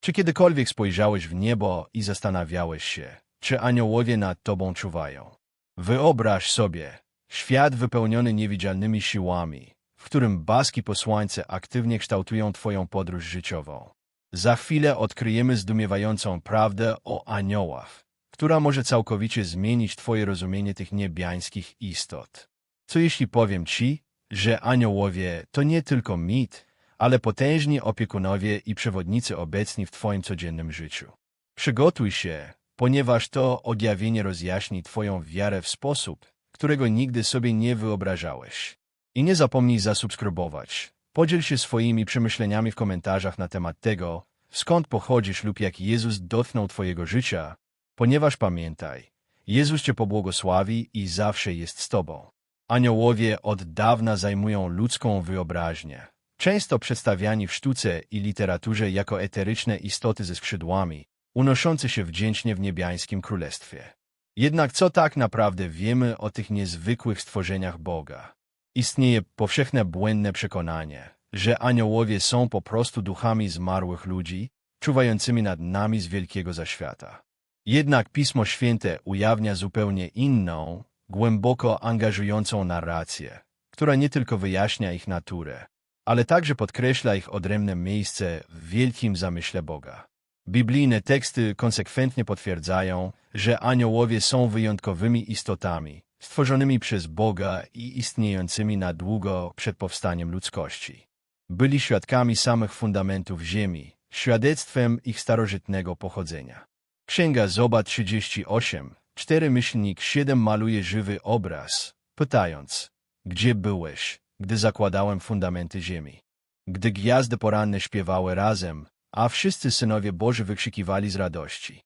Czy kiedykolwiek spojrzałeś w niebo i zastanawiałeś się, czy aniołowie nad tobą czuwają? Wyobraź sobie świat wypełniony niewidzialnymi siłami, w którym baski posłańce aktywnie kształtują twoją podróż życiową. Za chwilę odkryjemy zdumiewającą prawdę o aniołach, która może całkowicie zmienić twoje rozumienie tych niebiańskich istot. Co jeśli powiem ci, że aniołowie to nie tylko mit, ale potężni opiekunowie i przewodnicy obecni w twoim codziennym życiu. Przygotuj się, ponieważ to objawienie rozjaśni twoją wiarę w sposób, którego nigdy sobie nie wyobrażałeś. I nie zapomnij zasubskrybować. Podziel się swoimi przemyśleniami w komentarzach na temat tego, skąd pochodzisz lub jak Jezus dotknął twojego życia, ponieważ pamiętaj, Jezus cię pobłogosławi i zawsze jest z tobą. Aniołowie od dawna zajmują ludzką wyobraźnię, często przedstawiani w sztuce i literaturze jako eteryczne istoty ze skrzydłami, unoszące się wdzięcznie w niebiańskim królestwie. Jednak co tak naprawdę wiemy o tych niezwykłych stworzeniach Boga? Istnieje powszechne błędne przekonanie, że aniołowie są po prostu duchami zmarłych ludzi, czuwającymi nad nami z wielkiego zaświata. Jednak Pismo Święte ujawnia zupełnie inną, głęboko angażującą narrację, która nie tylko wyjaśnia ich naturę, ale także podkreśla ich odrębne miejsce w wielkim zamyśle Boga. Biblijne teksty konsekwentnie potwierdzają, że aniołowie są wyjątkowymi istotami, stworzonymi przez Boga i istniejącymi na długo przed powstaniem ludzkości. Byli świadkami samych fundamentów Ziemi, świadectwem ich starożytnego pochodzenia. Księga Zoba 38, 4 myślnik 7 maluje żywy obraz, pytając, gdzie byłeś, gdy zakładałem fundamenty ziemi? Gdy gwiazdy poranne śpiewały razem, a wszyscy synowie Boży wykrzykiwali z radości.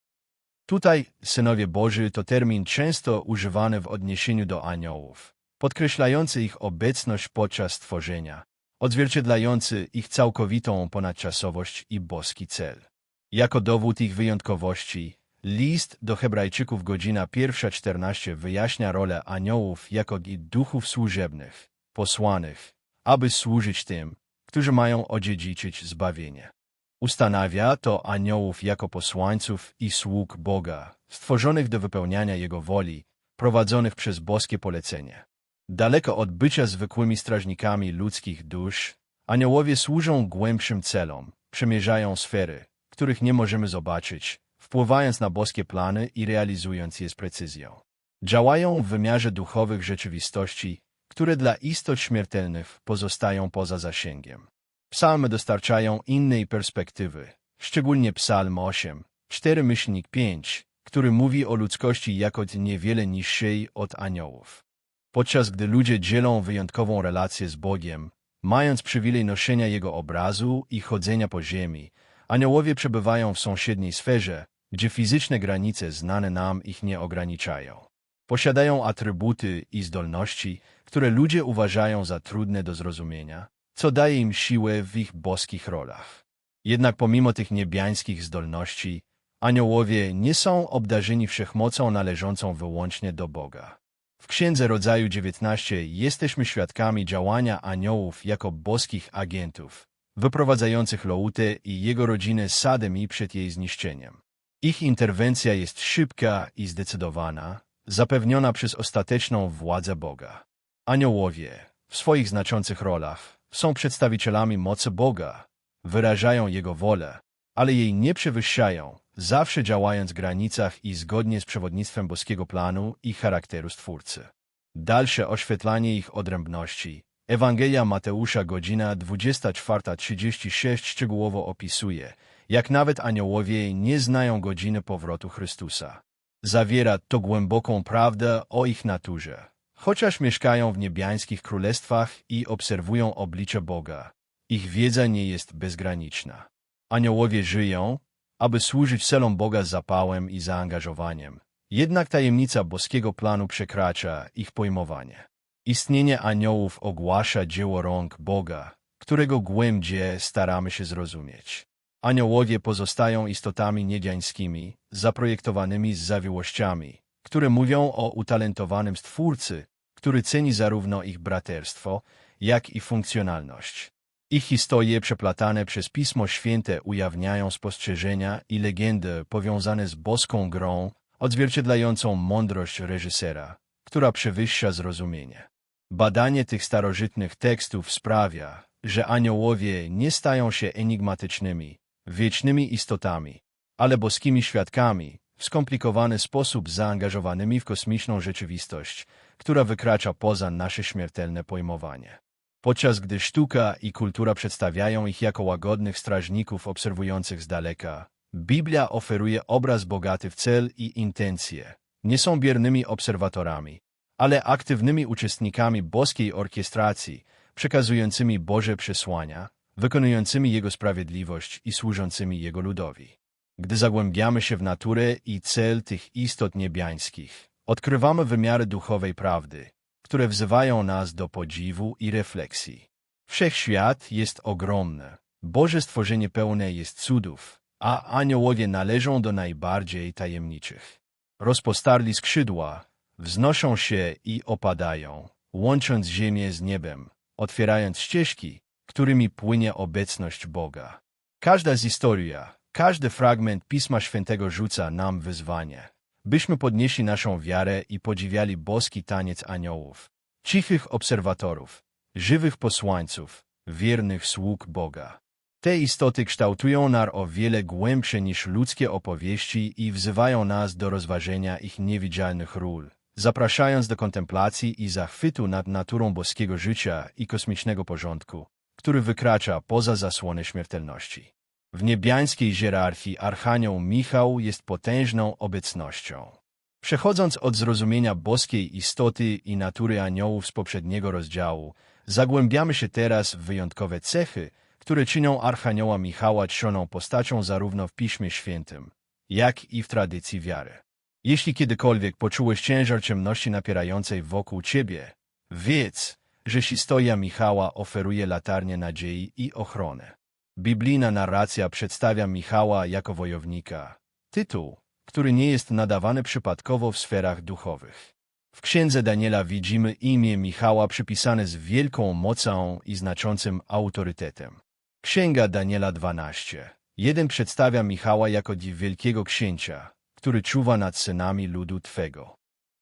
Tutaj synowie Boży to termin często używany w odniesieniu do aniołów, podkreślający ich obecność podczas tworzenia, odzwierciedlający ich całkowitą ponadczasowość i boski cel. Jako dowód ich wyjątkowości, list do Hebrajczyków godzina pierwsza czternaście wyjaśnia rolę aniołów jako i duchów służebnych, posłanych, aby służyć tym, którzy mają odziedziczyć zbawienie. Ustanawia to aniołów jako posłańców i sług Boga, stworzonych do wypełniania Jego woli, prowadzonych przez boskie polecenie. Daleko od bycia zwykłymi strażnikami ludzkich dusz, aniołowie służą głębszym celom, przemierzają sfery, których nie możemy zobaczyć, wpływając na boskie plany i realizując je z precyzją. Działają w wymiarze duchowych rzeczywistości, które dla istot śmiertelnych pozostają poza zasięgiem. Psalmy dostarczają innej perspektywy, szczególnie Psalm 8, 4 myślnik 5, który mówi o ludzkości jako niewiele niższej od aniołów. Podczas gdy ludzie dzielą wyjątkową relację z Bogiem, mając przywilej noszenia Jego obrazu i chodzenia po ziemi, aniołowie przebywają w sąsiedniej sferze, gdzie fizyczne granice znane nam ich nie ograniczają. Posiadają atrybuty i zdolności, które ludzie uważają za trudne do zrozumienia, co daje im siłę w ich boskich rolach. Jednak pomimo tych niebiańskich zdolności, aniołowie nie są obdarzeni wszechmocą należącą wyłącznie do Boga. W Księdze Rodzaju 19 jesteśmy świadkami działania aniołów jako boskich agentów, wyprowadzających Loutę i jego rodzinę z Sademi przed jej zniszczeniem. Ich interwencja jest szybka i zdecydowana, zapewniona przez ostateczną władzę Boga. Aniołowie, w swoich znaczących rolach, są przedstawicielami mocy Boga, wyrażają Jego wolę, ale jej nie przewyższają, zawsze działając w granicach i zgodnie z przewodnictwem boskiego planu i charakteru Stwórcy. Dalsze oświetlanie ich odrębności. Ewangelia Mateusza godzina 24.36 szczegółowo opisuje, jak nawet aniołowie nie znają godziny powrotu Chrystusa. Zawiera to głęboką prawdę o ich naturze. Chociaż mieszkają w niebiańskich królestwach i obserwują oblicze Boga, ich wiedza nie jest bezgraniczna. Aniołowie żyją, aby służyć celom Boga z zapałem i zaangażowaniem. Jednak tajemnica boskiego planu przekracza ich pojmowanie. Istnienie aniołów ogłasza dzieło rąk Boga, którego głębie staramy się zrozumieć. Aniołowie pozostają istotami niebiańskimi, zaprojektowanymi z zawiłościami, które mówią o utalentowanym Stwórcy, który ceni zarówno ich braterstwo, jak i funkcjonalność. Ich historie przeplatane przez Pismo Święte ujawniają spostrzeżenia i legendy powiązane z boską grą, odzwierciedlającą mądrość reżysera, która przewyższa zrozumienie. Badanie tych starożytnych tekstów sprawia, że aniołowie nie stają się enigmatycznymi, wiecznymi istotami, ale boskimi świadkami, w skomplikowany sposób zaangażowanymi w kosmiczną rzeczywistość, która wykracza poza nasze śmiertelne pojmowanie. Podczas gdy sztuka i kultura przedstawiają ich jako łagodnych strażników obserwujących z daleka, Biblia oferuje obraz bogaty w cel i intencje. Nie są biernymi obserwatorami, ale aktywnymi uczestnikami boskiej orkiestracji, przekazującymi Boże przesłania, wykonującymi Jego sprawiedliwość i służącymi Jego ludowi. Gdy zagłębiamy się w naturę i cel tych istot niebiańskich, odkrywamy wymiary duchowej prawdy, które wzywają nas do podziwu i refleksji. Wszechświat jest ogromny, Boże stworzenie pełne jest cudów, a aniołowie należą do najbardziej tajemniczych. Rozpostarli skrzydła, wznoszą się i opadają, łącząc ziemię z niebem, otwierając ścieżki, którymi płynie obecność Boga. Każda z historia, każdy fragment Pisma Świętego rzuca nam wyzwanie, byśmy podnieśli naszą wiarę i podziwiali boski taniec aniołów, cichych obserwatorów, żywych posłańców, wiernych sług Boga. Te istoty kształtują nas o wiele głębsze niż ludzkie opowieści i wzywają nas do rozważenia ich niewidzialnych ról, zapraszając do kontemplacji i zachwytu nad naturą boskiego życia i kosmicznego porządku, który wykracza poza zasłony śmiertelności. W niebiańskiej hierarchii Archanioł Michał jest potężną obecnością. Przechodząc od zrozumienia boskiej istoty i natury aniołów z poprzedniego rozdziału, zagłębiamy się teraz w wyjątkowe cechy, które czynią Archanioła Michała trzoną postacią zarówno w Piśmie Świętym, jak i w tradycji wiary. Jeśli kiedykolwiek poczułeś ciężar ciemności napierającej wokół ciebie, wiedz, że historia Michała oferuje latarnię nadziei i ochronę. Biblijna narracja przedstawia Michała jako wojownika, tytuł, który nie jest nadawany przypadkowo w sferach duchowych. W księdze Daniela widzimy imię Michała przypisane z wielką mocą i znaczącym autorytetem. Księga Daniela 12. Jeden przedstawia Michała jako wielkiego księcia, który czuwa nad synami ludu Twego.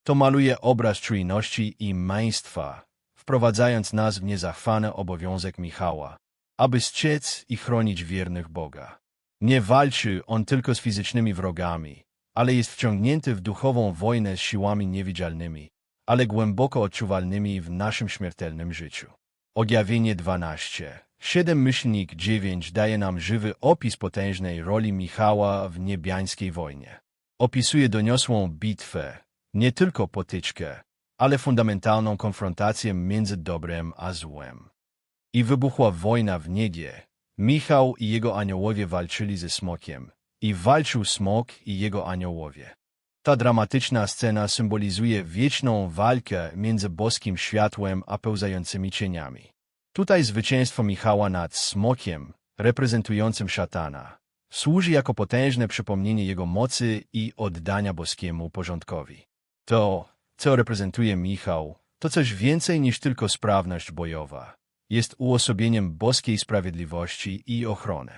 To maluje obraz czujności i męństwa, wprowadzając nas w niezachwany obowiązek Michała, aby strzec i chronić wiernych Boga. Nie walczy on tylko z fizycznymi wrogami, ale jest wciągnięty w duchową wojnę z siłami niewidzialnymi, ale głęboko odczuwalnymi w naszym śmiertelnym życiu. Objawienie 12. 7 myślnik 9 daje nam żywy opis potężnej roli Michała w niebiańskiej wojnie. Opisuje doniosłą bitwę, nie tylko potyczkę, ale fundamentalną konfrontację między dobrem a złem. I wybuchła wojna w niebie. Michał i jego aniołowie walczyli ze smokiem. I walczył smok i jego aniołowie. Ta dramatyczna scena symbolizuje wieczną walkę między boskim światłem a pełzającymi cieniami. Tutaj zwycięstwo Michała nad smokiem, reprezentującym szatana, służy jako potężne przypomnienie jego mocy i oddania boskiemu porządkowi. To, co reprezentuje Michał, to coś więcej niż tylko sprawność bojowa jest uosobieniem boskiej sprawiedliwości i ochrony.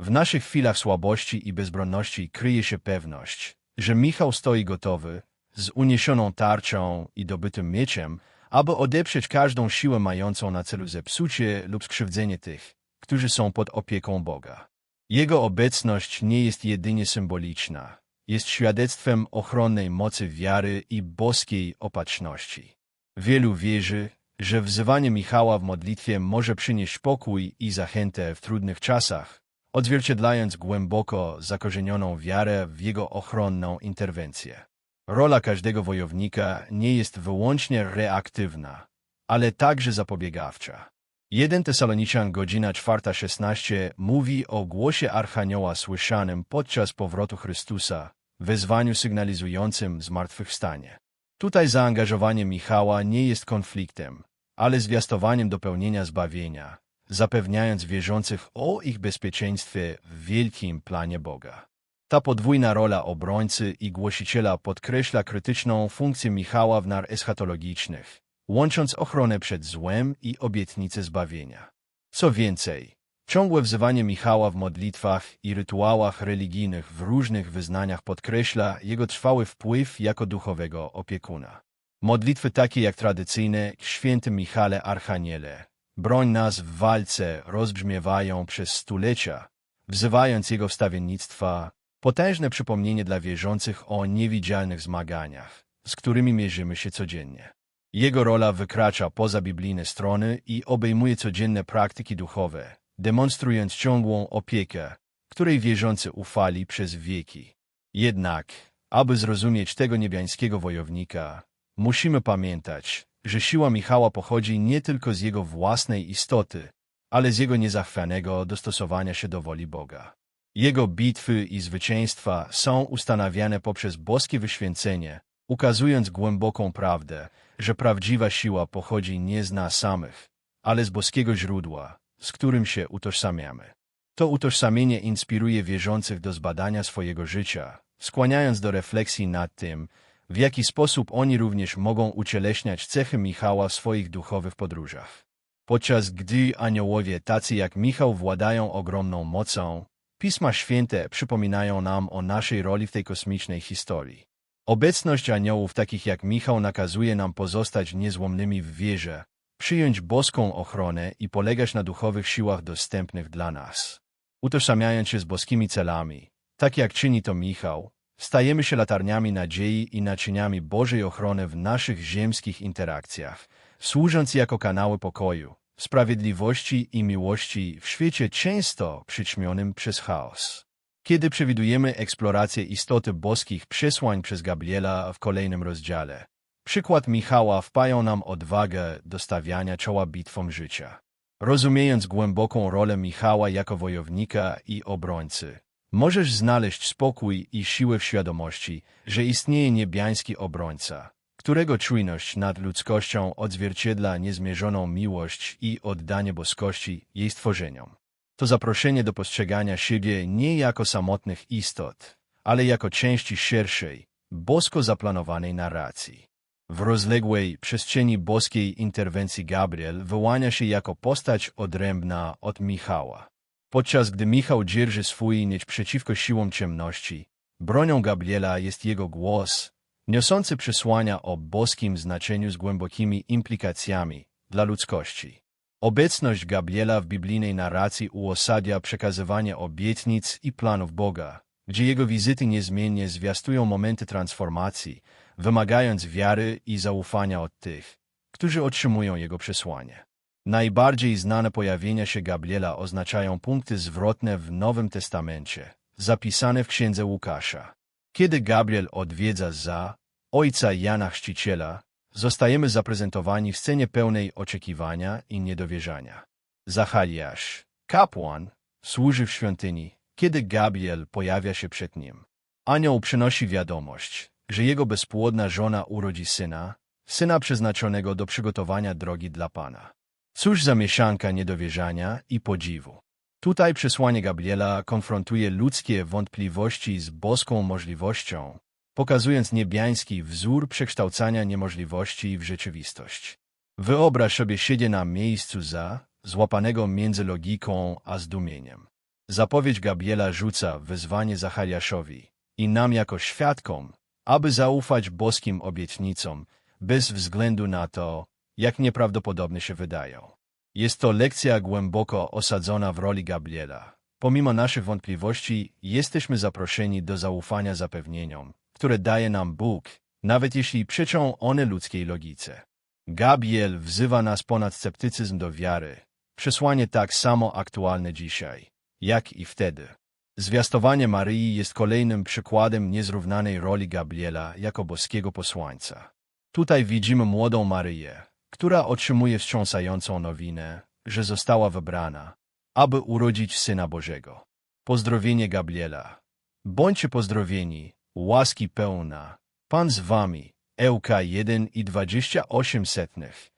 W naszych chwilach słabości i bezbronności kryje się pewność, że Michał stoi gotowy, z uniesioną tarczą i dobytym mieczem, aby odeprzeć każdą siłę mającą na celu zepsucie lub skrzywdzenie tych, którzy są pod opieką Boga. Jego obecność nie jest jedynie symboliczna, jest świadectwem ochronnej mocy wiary i boskiej opatrzności. Wielu wierzy, że wzywanie Michała w modlitwie może przynieść pokój i zachętę w trudnych czasach, odzwierciedlając głęboko zakorzenioną wiarę w jego ochronną interwencję. Rola każdego wojownika nie jest wyłącznie reaktywna, ale także zapobiegawcza. 1 Tesaloniczan godzina 4.16 mówi o głosie Archanioła słyszanym podczas powrotu Chrystusa, wezwaniu sygnalizującym zmartwychwstanie. Tutaj zaangażowanie Michała nie jest konfliktem, ale zwiastowaniem dopełnienia zbawienia, zapewniając wierzących o ich bezpieczeństwie w wielkim planie Boga. Ta podwójna rola obrońcy i głosiciela podkreśla krytyczną funkcję Michała w nar eschatologicznych, łącząc ochronę przed złem i obietnicę zbawienia. Co więcej, ciągłe wzywanie Michała w modlitwach i rytuałach religijnych w różnych wyznaniach podkreśla jego trwały wpływ jako duchowego opiekuna. Modlitwy takie jak tradycyjne Święty Michale Archaniele, broń nas w walce rozbrzmiewają przez stulecia, wzywając jego wstawiennictwa, potężne przypomnienie dla wierzących o niewidzialnych zmaganiach, z którymi mierzymy się codziennie. Jego rola wykracza poza biblijne strony i obejmuje codzienne praktyki duchowe, demonstrując ciągłą opiekę, której wierzący ufali przez wieki. Jednak, aby zrozumieć tego niebiańskiego wojownika, musimy pamiętać, że siła Michała pochodzi nie tylko z jego własnej istoty, ale z jego niezachwianego dostosowania się do woli Boga. Jego bitwy i zwycięstwa są ustanawiane poprzez boskie wyświęcenie, ukazując głęboką prawdę, że prawdziwa siła pochodzi nie z nas samych, ale z boskiego źródła, z którym się utożsamiamy. To utożsamienie inspiruje wierzących do zbadania swojego życia, skłaniając do refleksji nad tym, w jaki sposób oni również mogą ucieleśniać cechy Michała w swoich duchowych podróżach. Podczas gdy aniołowie tacy jak Michał władają ogromną mocą, Pisma Święte przypominają nam o naszej roli w tej kosmicznej historii. Obecność aniołów takich jak Michał nakazuje nam pozostać niezłomnymi w wierze, przyjąć boską ochronę i polegać na duchowych siłach dostępnych dla nas. Utożsamiając się z boskimi celami, tak jak czyni to Michał, stajemy się latarniami nadziei i naczyniami Bożej ochrony w naszych ziemskich interakcjach, służąc jako kanały pokoju, sprawiedliwości i miłości w świecie często przyćmionym przez chaos. Kiedy przewidujemy eksplorację istoty boskich przesłań przez Gabriela w kolejnym rozdziale, przykład Michała wpają nam odwagę do stawiania czoła bitwom życia. Rozumiejąc głęboką rolę Michała jako wojownika i obrońcy, możesz znaleźć spokój i siłę w świadomości, że istnieje niebiański obrońca, którego czujność nad ludzkością odzwierciedla niezmierzoną miłość i oddanie boskości jej stworzeniom. To zaproszenie do postrzegania siebie nie jako samotnych istot, ale jako części szerszej, bosko zaplanowanej narracji. W rozległej przestrzeni boskiej interwencji Gabriel wyłania się jako postać odrębna od Michała. Podczas gdy Michał dzierży swój miecz przeciwko siłom ciemności, bronią Gabriela jest jego głos, niosący przesłania o boskim znaczeniu z głębokimi implikacjami dla ludzkości. Obecność Gabriela w biblijnej narracji uosadia przekazywanie obietnic i planów Boga, gdzie jego wizyty niezmiennie zwiastują momenty transformacji, wymagając wiary i zaufania od tych, którzy otrzymują jego przesłanie. Najbardziej znane pojawienia się Gabriela oznaczają punkty zwrotne w Nowym Testamencie, zapisane w Księdze Łukasza. Kiedy Gabriel odwiedza za ojca Jana Chrzciciela, zostajemy zaprezentowani w scenie pełnej oczekiwania i niedowierzania. Zachariasz, kapłan, służy w świątyni, kiedy Gabriel pojawia się przed nim. Anioł przynosi wiadomość, że jego bezpłodna żona urodzi syna, syna przeznaczonego do przygotowania drogi dla Pana. Cóż za mieszanka niedowierzania i podziwu. Tutaj przesłanie Gabriela konfrontuje ludzkie wątpliwości z boską możliwością, pokazując niebiański wzór przekształcania niemożliwości w rzeczywistość. Wyobraź sobie siedie na miejscu za, złapanego między logiką a zdumieniem. Zapowiedź Gabriela rzuca wyzwanie Zachariaszowi i nam jako świadkom, aby zaufać boskim obietnicom, bez względu na to, jak nieprawdopodobne się wydają. Jest to lekcja głęboko osadzona w roli Gabriela. Pomimo naszych wątpliwości, jesteśmy zaproszeni do zaufania zapewnieniom, które daje nam Bóg, nawet jeśli przeczą one ludzkiej logice. Gabriel wzywa nas ponad sceptycyzm do wiary, przesłanie tak samo aktualne dzisiaj, jak i wtedy. Zwiastowanie Maryi jest kolejnym przykładem niezrównanej roli Gabriela jako boskiego posłańca. Tutaj widzimy młodą Maryję, która otrzymuje wstrząsającą nowinę, że została wybrana, aby urodzić Syna Bożego. Pozdrowienie Gabriela. Bądźcie pozdrowieni, łaski pełna. Pan z wami, Ełka 1 i 28 setnych,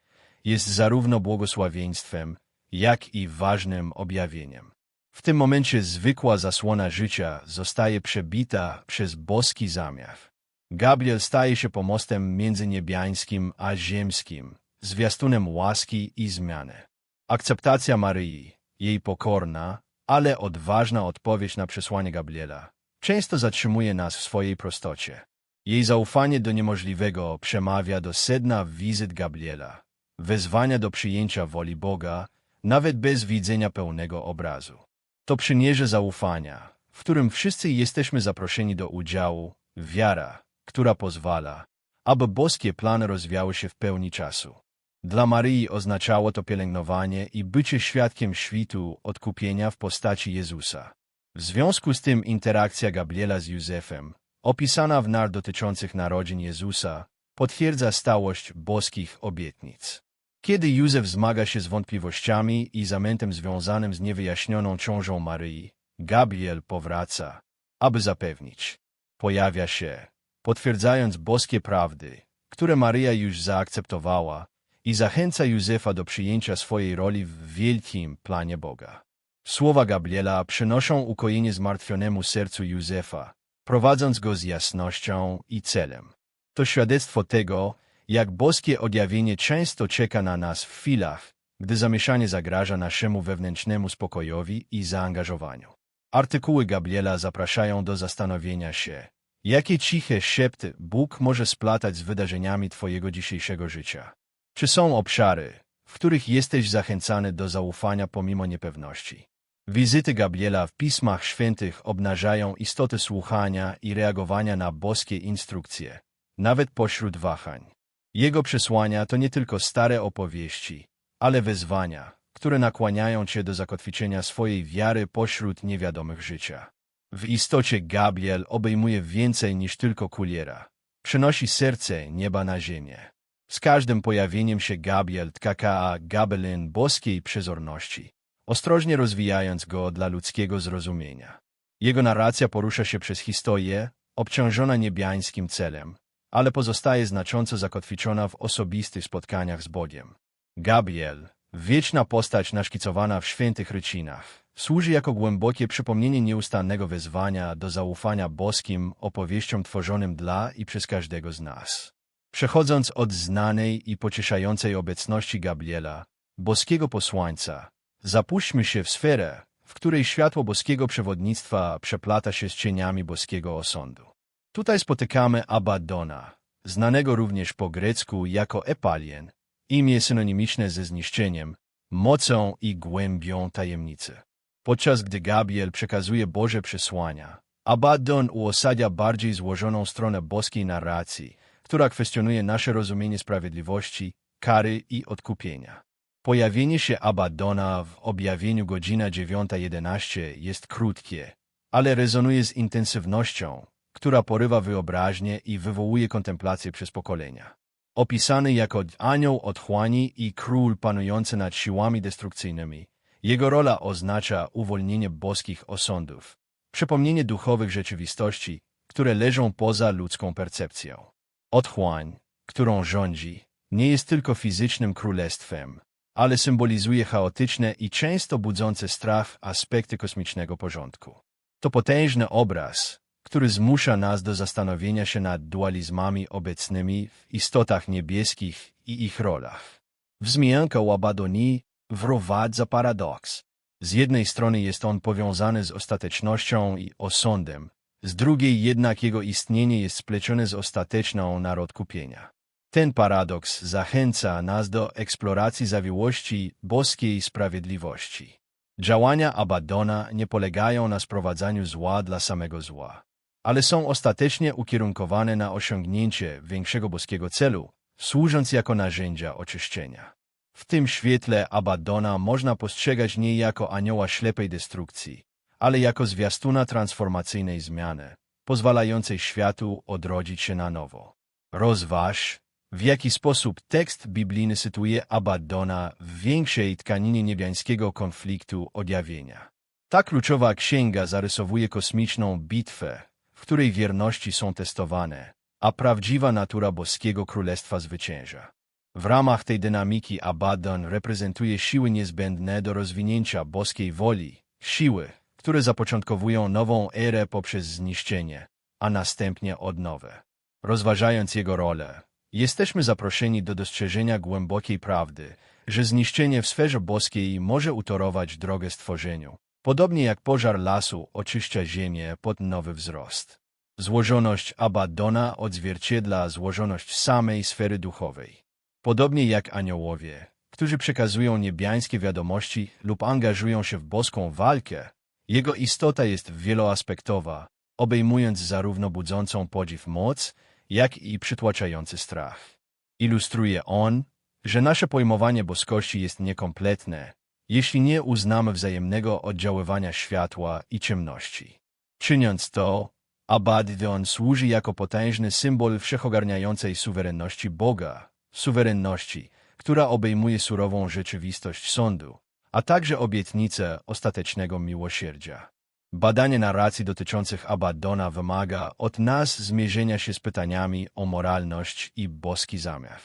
jest zarówno błogosławieństwem, jak i ważnym objawieniem. W tym momencie zwykła zasłona życia zostaje przebita przez boski zamiar. Gabriel staje się pomostem między niebiańskim a ziemskim, zwiastunem łaski i zmiany. Akceptacja Maryi, jej pokorna, ale odważna odpowiedź na przesłanie Gabriela, często zatrzymuje nas w swojej prostocie. Jej zaufanie do niemożliwego przemawia do sedna wizyt Gabriela, wezwania do przyjęcia woli Boga, nawet bez widzenia pełnego obrazu. To przymierze zaufania, w którym wszyscy jesteśmy zaproszeni do udziału, wiara, która pozwala, aby boskie plany rozwiały się w pełni czasu. Dla Maryi oznaczało to pielęgnowanie i bycie świadkiem świtu odkupienia w postaci Jezusa. W związku z tym interakcja Gabriela z Józefem, opisana w nar dotyczących narodzin Jezusa, potwierdza stałość boskich obietnic. Kiedy Józef zmaga się z wątpliwościami i zamętem związanym z niewyjaśnioną ciążą Maryi, Gabriel powraca, aby zapewnić. Pojawia się, potwierdzając boskie prawdy, które Maryja już zaakceptowała i zachęca Józefa do przyjęcia swojej roli w wielkim planie Boga. Słowa Gabriela przynoszą ukojenie zmartwionemu sercu Józefa, prowadząc go z jasnością i celem. To świadectwo tego, jak boskie odjawienie często czeka na nas w chwilach, gdy zamieszanie zagraża naszemu wewnętrznemu spokojowi i zaangażowaniu. Artykuły Gabriela zapraszają do zastanowienia się, jakie ciche szepty Bóg może splatać z wydarzeniami Twojego dzisiejszego życia. Czy są obszary, w których jesteś zachęcany do zaufania pomimo niepewności? Wizyty Gabriela w Pismach Świętych obnażają istotę słuchania i reagowania na boskie instrukcje, nawet pośród wahań. Jego przesłania to nie tylko stare opowieści, ale wezwania, które nakłaniają cię do zakotwiczenia swojej wiary pośród niewiadomych życia. W istocie Gabriel obejmuje więcej niż tylko kuliera. Przynosi serce nieba na ziemię. Z każdym pojawieniem się Gabriel tkaka gabelin boskiej przezorności, ostrożnie rozwijając go dla ludzkiego zrozumienia. Jego narracja porusza się przez historię, obciążona niebiańskim celem, ale pozostaje znacząco zakotwiczona w osobistych spotkaniach z Bogiem. Gabriel, wieczna postać naszkicowana w świętych rycinach, służy jako głębokie przypomnienie nieustannego wezwania do zaufania boskim opowieściom tworzonym dla i przez każdego z nas. Przechodząc od znanej i pocieszającej obecności Gabriela, boskiego posłańca, zapuśćmy się w sferę, w której światło boskiego przewodnictwa przeplata się z cieniami boskiego osądu. Tutaj spotykamy Abaddona, znanego również po grecku jako Epalien, imię synonimiczne ze zniszczeniem, mocą i głębią tajemnicy. Podczas gdy Gabriel przekazuje Boże przesłania, Abaddon uosadza bardziej złożoną stronę boskiej narracji, która kwestionuje nasze rozumienie sprawiedliwości, kary i odkupienia. Pojawienie się Abaddona w objawieniu godzina 9.11 jest krótkie, ale rezonuje z intensywnością, która porywa wyobraźnię i wywołuje kontemplację przez pokolenia. Opisany jako anioł otchłani i król panujący nad siłami destrukcyjnymi, jego rola oznacza uwolnienie boskich osądów, przypomnienie duchowych rzeczywistości, które leżą poza ludzką percepcją. Otchłań, którą rządzi, nie jest tylko fizycznym królestwem, ale symbolizuje chaotyczne i często budzące strach aspekty kosmicznego porządku. To potężny obraz, który zmusza nas do zastanowienia się nad dualizmami obecnymi w istotach niebieskich i ich rolach. Wzmianka o Abadonii wprowadza paradoks. Z jednej strony jest on powiązany z ostatecznością i osądem, z drugiej jednak jego istnienie jest splecione z ostateczną narod kupienia. Ten paradoks zachęca nas do eksploracji zawiłości boskiej sprawiedliwości. Działania Abadona nie polegają na sprowadzaniu zła dla samego zła ale są ostatecznie ukierunkowane na osiągnięcie większego boskiego celu, służąc jako narzędzia oczyszczenia. W tym świetle Abaddona można postrzegać nie jako anioła ślepej destrukcji, ale jako zwiastuna transformacyjnej zmiany, pozwalającej światu odrodzić się na nowo. Rozważ, w jaki sposób tekst biblijny sytuuje Abaddona w większej tkaninie niebiańskiego konfliktu odjawienia. Ta kluczowa księga zarysowuje kosmiczną bitwę, w której wierności są testowane, a prawdziwa natura boskiego królestwa zwycięża. W ramach tej dynamiki Abaddon reprezentuje siły niezbędne do rozwinięcia boskiej woli, siły, które zapoczątkowują nową erę poprzez zniszczenie, a następnie odnowę. Rozważając jego rolę, jesteśmy zaproszeni do dostrzeżenia głębokiej prawdy, że zniszczenie w sferze boskiej może utorować drogę stworzeniu, podobnie jak pożar lasu oczyszcza ziemię pod nowy wzrost. Złożoność Abaddona odzwierciedla złożoność samej sfery duchowej. Podobnie jak aniołowie, którzy przekazują niebiańskie wiadomości lub angażują się w boską walkę, jego istota jest wieloaspektowa, obejmując zarówno budzącą podziw moc, jak i przytłaczający strach. Ilustruje on, że nasze pojmowanie boskości jest niekompletne, jeśli nie uznamy wzajemnego oddziaływania światła i ciemności. Czyniąc to, Abaddon służy jako potężny symbol wszechogarniającej suwerenności Boga, suwerenności, która obejmuje surową rzeczywistość sądu, a także obietnicę ostatecznego miłosierdzia. Badanie narracji dotyczących Abaddona wymaga od nas zmierzenia się z pytaniami o moralność i boski zamiar.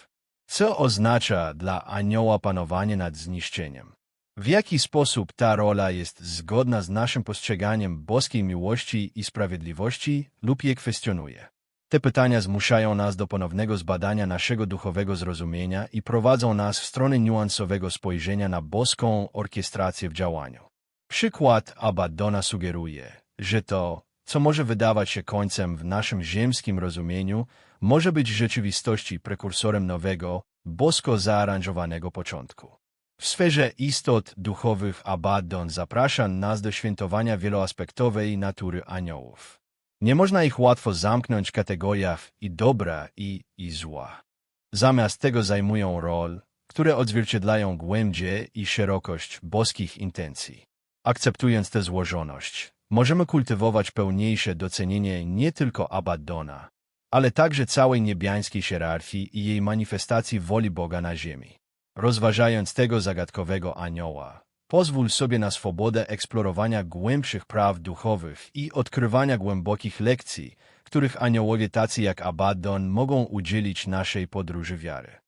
Co oznacza dla anioła panowanie nad zniszczeniem? W jaki sposób ta rola jest zgodna z naszym postrzeganiem boskiej miłości i sprawiedliwości lub je kwestionuje? Te pytania zmuszają nas do ponownego zbadania naszego duchowego zrozumienia i prowadzą nas w stronę niuansowego spojrzenia na boską orkiestrację w działaniu. Przykład Abaddona sugeruje, że to, co może wydawać się końcem w naszym ziemskim rozumieniu, może być w rzeczywistości prekursorem nowego, bosko zaaranżowanego początku. W sferze istot duchowych Abaddon zaprasza nas do świętowania wieloaspektowej natury aniołów. Nie można ich łatwo zamknąć w kategoriach i dobra i, i zła. Zamiast tego zajmują rol, które odzwierciedlają głębie i szerokość boskich intencji. Akceptując tę złożoność, możemy kultywować pełniejsze docenienie nie tylko Abaddona, ale także całej niebiańskiej hierarchii i jej manifestacji woli Boga na ziemi. Rozważając tego zagadkowego anioła, pozwól sobie na swobodę eksplorowania głębszych praw duchowych i odkrywania głębokich lekcji, których aniołowie tacy jak Abaddon mogą udzielić naszej podróży wiary.